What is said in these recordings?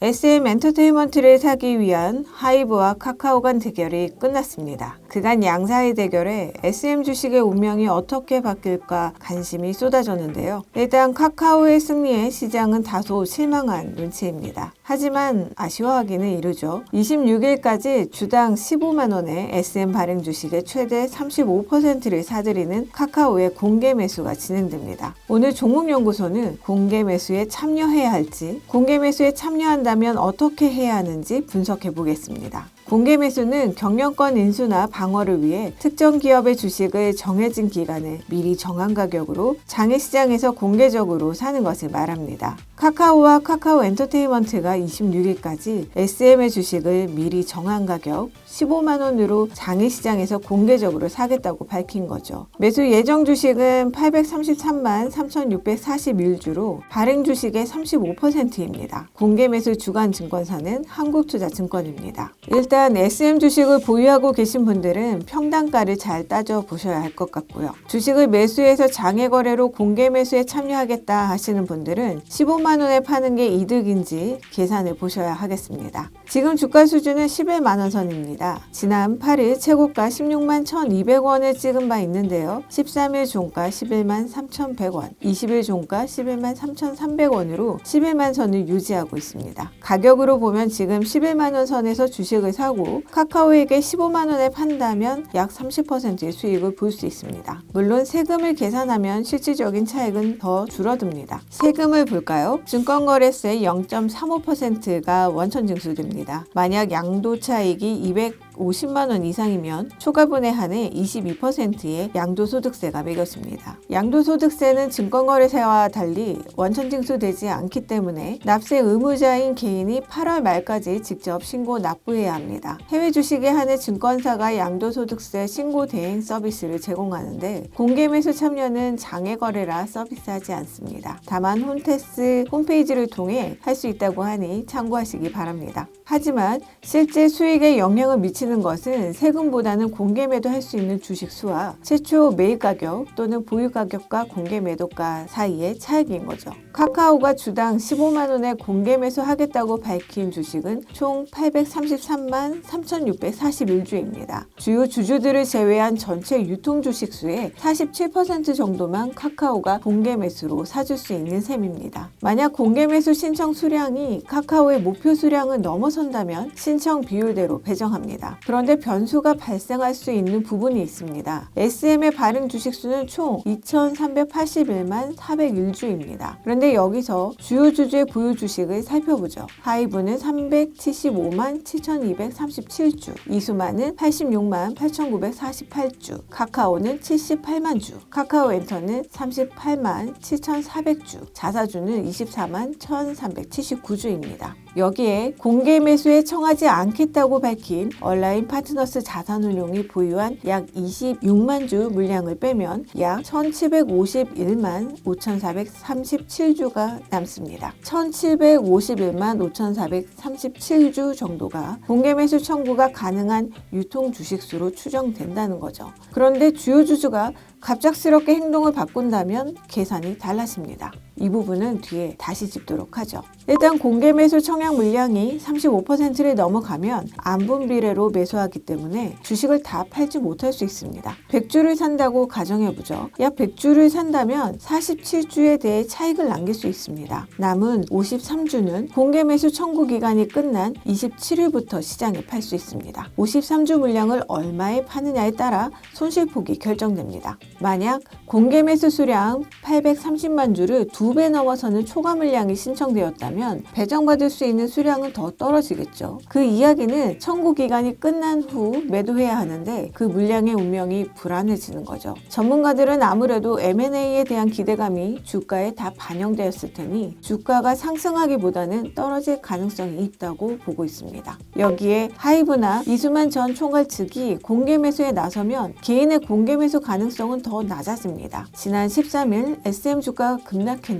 SM 엔터테인먼트를 사기 위한 하이브와 카카오 간 대결이 끝났습니다. 그간 양사의 대결에 SM 주식의 운명이 어떻게 바뀔까 관심이 쏟아졌는데요. 일단 카카오의 승리에 시장은 다소 실망한 눈치입니다. 하지만 아쉬워하기는 이르죠. 26일까지 주당 15만 원의 SM 발행 주식의 최대 35%를 사들이는 카카오의 공개 매수가 진행됩니다. 오늘 종목연구소는 공개 매수에 참여해야 할지, 공개 매수에 참여한다면 어떻게 해야 하는지 분석해 보겠습니다. 공개 매수는 경영권 인수나 방어를 위해 특정 기업의 주식을 정해진 기간에 미리 정한 가격으로 장외 시장에서 공개적으로 사는 것을 말합니다. 카카오와 카카오 엔터테인먼트가 26일까지 SM의 주식을 미리 정한 가격 15만 원으로 장외 시장에서 공개적으로 사겠다고 밝힌 거죠. 매수 예정 주식은 833만 3,641주로 발행 주식의 35%입니다. 공개 매수 주간 증권사는 한국투자증권입니다. 일단 SM 주식을 보유하고 계신 분들은 평단가를 잘 따져 보셔야 할 것 같고요. 주식을 매수해서 장외 거래로 공개 매수에 참여하겠다 하시는 분들은 15만 원에 파는 게 이득인지 계산해 보셔야 하겠습니다. 지금 주가 수준은 11만 원 선입니다. 지난 8일 최고가 16만 1,200원을 찍은 바 있는데요. 13일 종가 11만 3,100원, 20일 종가 11만 3,300원으로 11만 선을 유지하고 있습니다. 가격으로 보면 지금 11만 원 선에서 주식을 사고 카카오에게 15만 원에 판다면 약 30%의 수익을 볼 수 있습니다. 물론 세금을 계산하면 실질적인 차익은 더 줄어듭니다. 세금을 볼까요? 증권거래세 0.35%가 원천 징수됩니다. 만약 양도 차익이 200 50만 원 이상이면 초과분에 한해 22%의 양도소득세가 매겼습니다. 양도소득세는 증권거래세와 달리 원천징수되지 않기 때문에 납세 의무자인 개인이 8월 말까지 직접 신고 납부해야 합니다. 해외 주식에 한해 증권사가 양도소득세 신고 대행 서비스를 제공하는데 공개 매수 참여는 장외거래라 서비스하지 않습니다. 다만 홈테스 홈페이지를 통해 할 수 있다고 하니 참고하시기 바랍니다. 하지만 실제 수익에 영향을 미치는 것은 세금보다는 공개 매도할 수 있는 주식 수와 최초 매입 가격 또는 보유 가격과 공개 매도가 사이의 차이인 거죠. 카카오가 주당 15만 원에 공개 매수하겠다고 밝힌 주식은 총 833만 3,641주입니다. 주요 주주들을 제외한 전체 유통 주식 수의 47% 정도만 카카오가 공개 매수로 사줄 수 있는 셈입니다. 만약 공개 매수 신청 수량이 카카오의 목표 수량을 넘어선다면 신청 비율대로 배정합니다. 그런데 변수가 발생할 수 있는 부분이 있습니다. SM의 발행 주식 수는 총 2,381만 401주입니다. 그런데 여기서 주요 주주의 보유 주식을 살펴보죠. 하이브는 375만 7,237주, 이수만은 86만 8,948주, 카카오는 78만 주, 카카오 엔터는 38만 7,400주, 자사주는 24만 1,379주입니다. 여기에 공개 매수에 청하지 않겠다고 밝힌 온라인 파트너스 자산운용이 보유한 약 26만 주 물량을 빼면 약 1751만 5437주가 남습니다. 1751만 5437주 정도가 공개 매수 청구가 가능한 유통 주식수로 추정된다는 거죠. 그런데 주요 주주가 갑작스럽게 행동을 바꾼다면 계산이 달라집니다. 이 부분은 뒤에 다시 짚도록 하죠. 일단 공개 매수 청약 물량이 35%를 넘어가면 안분 비례로 매수하기 때문에 주식을 다 팔지 못할 수 있습니다. 100주를 산다고 가정해보죠. 약 100주를 산다면 47주에 대해 차익을 남길 수 있습니다. 남은 53주는 공개 매수 청구 기간이 끝난 27일부터 시장에 팔 수 있습니다. 53주 물량을 얼마에 파느냐에 따라 손실폭이 결정됩니다. 만약 공개 매수 수량 830만 주를 두배 넘어서는 초과 물량이 신청되었다면 배정받을 수 있는 수량은 더 떨어지겠죠. 그 이야기는 청구 기간이 끝난 후 매도해야 하는데 그 물량의 운명이 불안해지는 거죠. 전문가들은 아무래도 M&A에 대한 기대감이 주가에 다 반영되었을 테니 주가가 상승하기보다는 떨어질 가능성이 있다고 보고 있습니다. 여기에 하이브나 이수만 전 총괄 측이 공개 매수에 나서면 개인의 공개 매수 가능성은 더 낮아집니다. 지난 13일 SM 주가가 급락했는데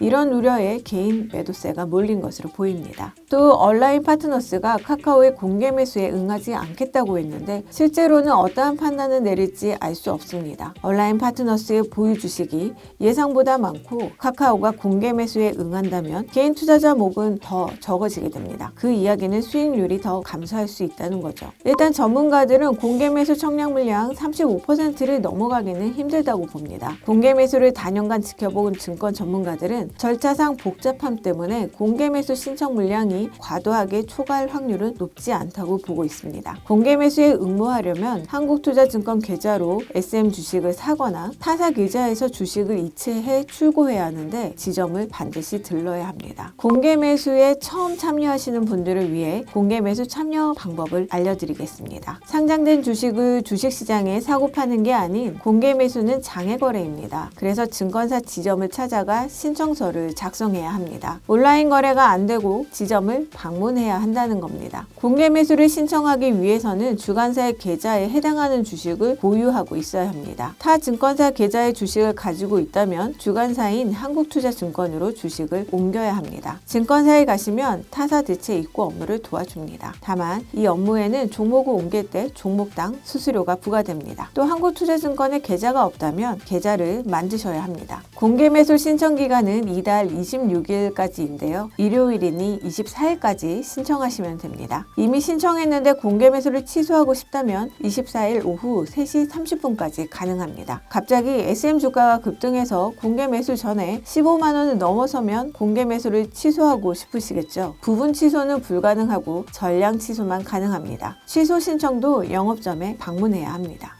이런 우려에 개인 매도세 매수세가 몰린 것으로 보입니다. 또 온라인 파트너스가 카카오의 공개 매수에 응하지 않겠다고 했는데 실제로는 어떠한 판단을 내릴지 알 수 없습니다. 온라인 파트너스의 보유 주식이 예상보다 많고 카카오가 공개 매수에 응한다면 개인 투자자 목은 더 적어지게 됩니다. 그 이야기는 수익률이 더 감소할 수 있다는 거죠. 일단 전문가들은 공개 매수 청약 물량 35%를 넘어가기는 힘들다고 봅니다. 공개 매수를 단연간 지켜본 증권 전문가 들은 절차상 복잡함 때문에 공개 매수 신청 물량이 과도하게 초과할 확률은 높지 않다고 보고 있습니다. 공개 매수에 응모하려면 한국투자증권 계좌로 SM 주식을 사거나 타사 계좌에서 주식을 이체해 출고해야 하는데 지점을 반드시 들러야 합니다. 공개 매수에 처음 참여하시는 분들을 위해 공개 매수 참여 방법을 알려드리겠습니다. 상장된 주식을 주식시장에 사고 파는 게 아닌 공개 매수는 장외 거래입니다. 그래서 증권사 지점을 찾아가 신청서를 작성해야 합니다. 온라인 거래가 안 되고 지점을 방문해야 한다는 겁니다. 공개 매수를 신청하기 위해서는 주관사의 계좌에 해당하는 주식을 보유하고 있어야 합니다. 타 증권사 계좌의 주식을 가지고 있다면 주관사인 한국투자증권으로 주식을 옮겨야 합니다. 증권사에 가시면 타사 대체 입고 업무를 도와줍니다. 다만 이 업무에는 종목을 옮길 때 종목당 수수료가 부과됩니다. 또 한국투자증권에 계좌가 없다면 계좌를 만드셔야 합니다. 공개 매수 신청 기간은 이달 26일까지인데요. 일요일이니 24일까지 신청하시면 됩니다. 이미 신청했는데 공개 매수를 취소하고 싶다면 24일 오후 3시 30분까지 가능합니다. 갑자기 SM 주가가 급등해서 공개 매수 전에 15만 원을 넘어서면 공개 매수를 취소하고 싶으시겠죠. 부분 취소는 불가능하고 전량 취소만 가능합니다. 취소 신청도 영업점에 방문해야 합니다.